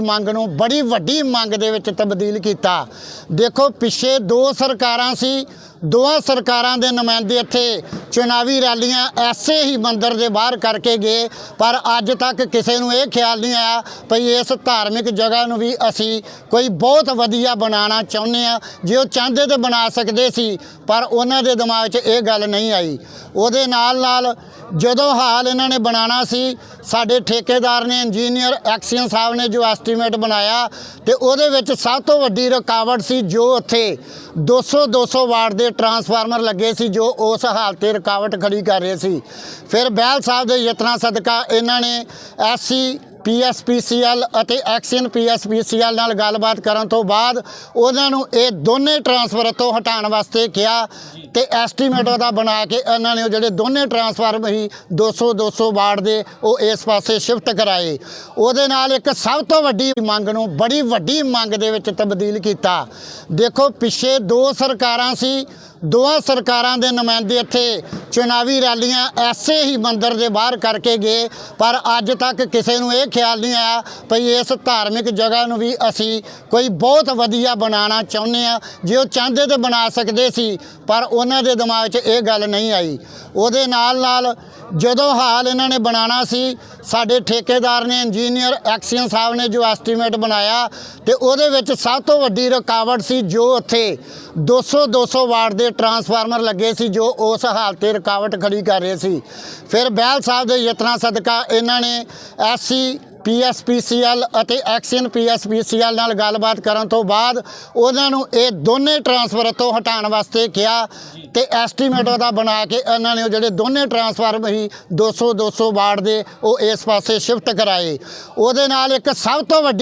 ਮੰਗ ਨੂੰ ਬੜੀ ਵੱਡੀ ਮੰਗ ਦੇ ਵਿੱਚ ਤਬਦੀਲ ਕੀਤਾ। ਦੇਖੋ, ਪਿੱਛੇ ਦੋ ਸਰਕਾਰਾਂ ਸੀ, ਦੋਹਾਂ ਸਰਕਾਰਾਂ ਦੇ ਨੁਮਾਇੰਦੇ ਇੱਥੇ ਚੁਣਾਵੀ ਰੈਲੀਆਂ ਐਸੇ ਹੀ ਮੰਦਰ ਦੇ ਬਾਹਰ ਕਰਕੇ ਗਏ, ਪਰ ਅੱਜ ਤੱਕ ਕਿਸੇ ਨੂੰ ਇਹ ਖਿਆਲ ਨਹੀਂ ਆਇਆ ਭਈ ਇਸ ਧਾਰਮਿਕ ਜਗ੍ਹਾ ਨੂੰ ਵੀ ਅਸੀਂ ਕੋਈ ਬਹੁਤ ਵਧੀਆ ਬਣਾਉਣਾ ਚਾਹੁੰਦੇ ਆ ਜੇ ਉਹ ਚਾਹੁੰਦੇ ਤੇ ਬਣਾ ਸਕਦੇ ਸੀ, ਪਰ ਉਹਨਾਂ ਦੇ ਦਿਮਾਗ 'ਚ ਇਹ ਗੱਲ ਨਹੀਂ ਆਈ। ਉਹਦੇ ਨਾਲ ਨਾਲ ਜਦੋਂ ਹਾਲ ਇਹਨਾਂ ਨੇ ਬਣਾਉਣਾ ਸੀ ਸਾਡੇ ਠੇਕੇਦਾਰ ਨੇ ਇੰਜੀਨੀਅਰ ਐਕਸੀਅਨ ਸਾਹਿਬ ਨੇ ਜੋ ਐਸਟੀਮੇਟ ਬਣਾਇਆ ਤੇ ਉਹਦੇ ਵਿੱਚ ਸਭ ਤੋਂ ਵੱਡੀ ਰੁਕਾਵਟ ਸੀ ਜੋ ਉੱਥੇ 200 200 ਵਾਟ ਦੇ ਟਰਾਂਸਫਾਰਮਰ ਲੱਗੇ ਸੀ ਜੋ ਉਸ ਹਾਲਤ ਤੇ ਰੁਕਾਵਟ ਖੜੀ ਕਰ ਰਹੇ ਸੀ। ਫਿਰ ਬਹਿਲ ਸਾਹਿਬ ਦੇ ਯਤਨਾਂ ਸਦਕਾ ਇਹਨਾਂ ਨੇ ਐਸਸੀ ਪੀਐਸਪੀਸੀਐਲ ਅਤੇ ਐਕਸੀਅਨ ਪੀਐਸਪੀਸੀਐਲ ਨਾਲ ਗੱਲਬਾਤ ਕਰਨ ਤੋਂ ਬਾਅਦ ਉਹਨਾਂ ਨੂੰ ਇਹ ਦੋਨੇ ਟਰਾਂਸਫਰ ਤੋਂ ਹਟਾਉਣ ਵਾਸਤੇ ਕਿਹਾ ਤੇ ਐਸਟੀਮੇਟ ਉਹਦਾ ਬਣਾ ਕੇ ਇਹਨਾਂ ਨੇ ਉਹ ਜਿਹੜੇ ਦੋਨੇ ਟਰਾਂਸਫਾਰਮਰ ਹੀ 200 200 ਵਾਟ ਦੇ, ਉਹ ਇਸ ਪਾਸੇ ਸ਼ਿਫਟ ਕਰਾਏ। ਉਹਦੇ ਨਾਲ ਇੱਕ ਸਭ ਤੋਂ ਵੱਡੀ ਮੰਗ ਨੂੰ, ਬੜੀ ਵੱਡੀ ਮੰਗ ਦੇ ਵਿੱਚ ਤਬਦੀਲ ਕੀਤਾ। ਦੇਖੋ, ਪਿੱਛੇ ਦੋ ਸਰਕਾਰਾਂ ਸੀ, ਦੋਹਾਂ ਸਰਕਾਰਾਂ ਦੇ ਨੁਮਾਇੰਦੇ ਇੱਥੇ ਚੁਣਾਵੀ ਰੈਲੀਆਂ ਐਸੇ ਹੀ ਮੰਦਰ ਦੇ ਬਾਹਰ ਕਰਕੇ ਗਏ, ਪਰ ਅੱਜ ਤੱਕ ਕਿਸੇ ਨੂੰ ਇਹ ਖਿਆਲ ਨਹੀਂ ਆਇਆ ਭਈ ਇਸ ਧਾਰਮਿਕ ਜਗ੍ਹਾ ਨੂੰ ਵੀ ਅਸੀਂ ਕੋਈ ਬਹੁਤ ਵਧੀਆ ਬਣਾਉਣਾ ਚਾਹੁੰਦੇ ਆ ਜੇ ਉਹ ਚਾਹੁੰਦੇ ਤੇ ਬਣਾ ਸਕਦੇ ਸੀ, ਪਰ ਉਹਨਾਂ ਦੇ ਦਿਮਾਗ 'ਚ ਇਹ ਗੱਲ ਨਹੀਂ ਆਈ। ਉਹਦੇ ਨਾਲ ਨਾਲ ਜਦੋਂ ਹਾਲ ਇਹਨਾਂ ਨੇ ਬਣਾਉਣਾ ਸੀ, ਸਾਡੇ ਠੇਕੇਦਾਰ ਨੇ, ਇੰਜੀਨੀਅਰ ਐਕਸੀਅਨ ਸਾਹਿਬ ਨੇ ਜੋ ਐਸਟੀਮੇਟ ਬਣਾਇਆ ਤੇ ਉਹਦੇ ਵਿੱਚ ਸਭ ਤੋਂ ਵੱਡੀ ਰੁਕਾਵਟ ਸੀ ਜੋ ਉੱਥੇ 200 200 ਵਾਟ ਦੇ ਟਰਾਂਸਫਾਰਮਰ ਲੱਗੇ ਸੀ ਜੋ ਉਸ ਹਾਲਤ ਤੇ ਰੁਕਾਵਟ ਖੜੀ ਕਰ ਰਹੇ ਸੀ। ਫਿਰ ਬਹਿਲ ਸਾਹਿਬ ਦੇ ਯਤਨਾਂ ਸਦਕਾ ਇਹਨਾਂ ਨੇ ਐਸਸੀ ਪੀਐਸਪੀਸੀਐਲ ਅਤੇ ਐਕਸੀਅਨ ਪੀਐਸਪੀਸੀਐਲ ਨਾਲ ਗੱਲਬਾਤ ਕਰਨ ਤੋਂ ਬਾਅਦ ਉਹਨਾਂ ਨੂੰ ਇਹ ਦੋਨੇ ਟਰਾਂਸਫਰ ਤੋਂ ਹਟਾਉਣ ਵਾਸਤੇ ਕਿਹਾ ਤੇ ਐਸਟੀਮੇਟ ਉਹਦਾ ਬਣਾ ਕੇ ਇਹਨਾਂ ਨੇ ਉਹ ਜਿਹੜੇ ਦੋਨੇ ਟਰਾਂਸਫਾਰਮਰ ਹੀ 200 200 ਵਾਟ ਦੇ, ਉਹ ਇਸ ਪਾਸੇ ਸ਼ਿਫਟ ਕਰਾਏ। ਉਹਦੇ ਨਾਲ ਇੱਕ ਸਭ ਤੋਂ ਵੱਡੀ